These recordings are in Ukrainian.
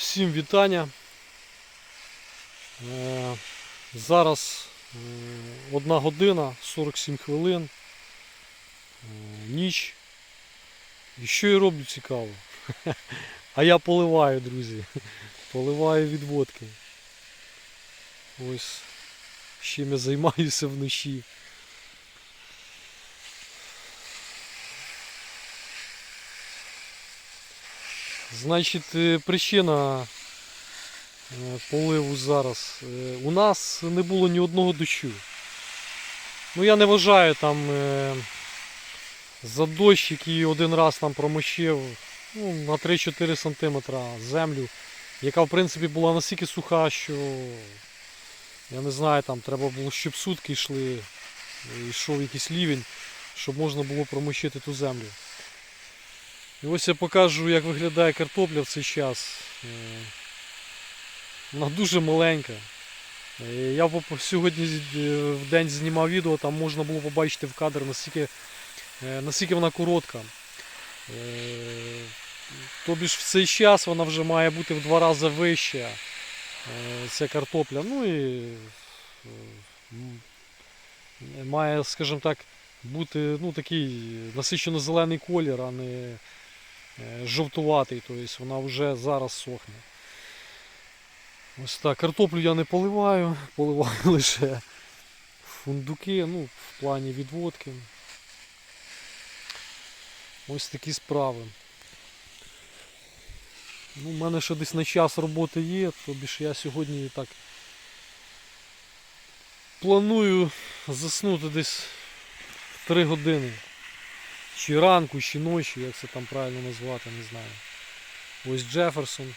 Всім вітання. Е, Зараз е, одна година 47 хвилин. Е, Ніч. І що я роблю цікаво? А я поливаю, друзі. Поливаю відводки. Ось чим я займаюся вночі. Значить, е, причина е, поливу зараз. Е, У нас не було ні одного дощу. Ну я не вважаю там за дощ, який один раз там промочив ну, на 3-4 см землю, яка в принципі була настільки суха, що я не знаю, там треба було, щоб сутки йшли, йшов якийсь лівень, щоб можна було промочити ту землю. І ось я покажу, як виглядає картопля в цей час. Е, Вона дуже маленька. Е, Я сьогодні е, в день знімав відео, там можна було побачити в кадр, наскільки, наскільки вона коротка. Тобі ж в цей час вона вже має бути в два рази вища. Ця картопля. Ну і має, скажімо так, бути ну, такий насичено зелений колір, а не жовтуватий, тобто вона вже зараз сохне. Ось так, картоплю я не поливаю, поливаю лише фундуки, ну, в плані відводки. Ось такі справи. Ну, У мене ще десь на час роботи є, тобі ж я сьогодні так планую заснути десь в 3 години. Чи ранку, чи ночі, як це там правильно назвати, не знаю. Ось Джеферсон.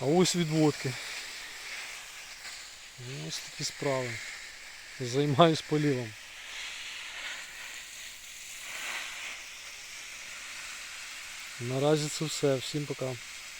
А ось відводки. Ну, Ось такі справи. Займаюсь полівом. Наразі це все. Всім пока.